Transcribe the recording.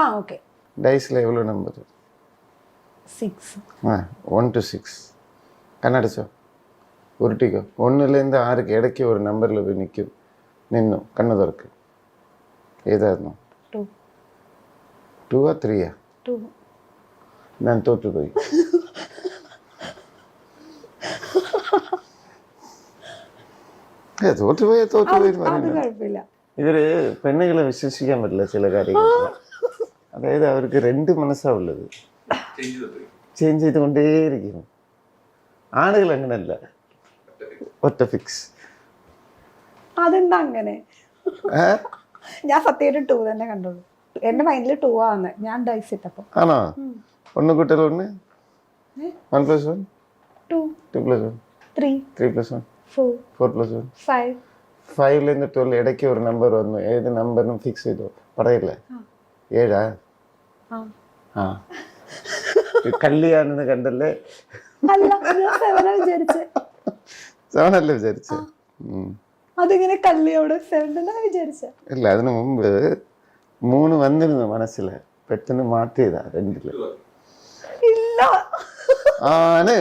ஆ okay டைஸில் எவ்வளோ number six ஆ ஒன் டு சிக்ஸ் கண்ணடிச்சோ? உருட்டிக்கோ. ஒன்றுலேருந்து ஆறுக்கு இடைக்கு ஒரு நம்பரில் போய் நிற்கும் நின்னும். கண்ணு திறக்கு. ஏதா இருந்தோம் டூ டூவா த்ரீயா டூ நான் தோற்று போய். தோற்று போய் தோற்று போயிருந்தேன் இதில் பெண்ணுகளை விசேஷிக்க இல்லை சில காரியங்கள். അതായത് അവർക്ക് രണ്ട് മനസ്സാവുള്ളത് ചേഞ്ച് ചെയ്തുകൊണ്ടേയിരിക്കുന്നു. ആണുകൾ അങ്ങനല്ല. ഒറ്റ ഫിക്സ് അതെന്താ അങ്ങനെ? ഞാൻ സത്യമായിട്ട് ടൂ തന്നെ കണ്ടുള്ളൂ. എന്റെ മൈൻഡിൽ ടൂ ആണ്. ഞാൻ ഡൈസ് ഇട്ടപ്പോ. ആണോ? ഒന്ന് കൂട്ടൽ ഒന്ന്? One plus one two two plus one three three plus one four four plus one five ഫൈവിലേന്ന് twelve ഇടയ്ക്ക് ഒരു നമ്പർ വന്നു. ഏത് നമ്പറിനും ഫിക്സ് ചെയ്തു. പറയില്ലേ? ഏഴാ? ആ. കല്യാണെന്ന് കണ്ടല്ലേ? സെവനല്ലേ വിചാരിച്ച. അതിങ്ങനെ കല്ലിയോട് സെവൻ വിചാരിച്ചേ? ഇല്ല അതിനു മുമ്പ് മൂന്ന് വന്നിരുന്നു മനസ്സിൽ. പെട്ടെന്ന് മാറ്റിയതാ രണ്ടിൽ. ഇല്ല. ആണ്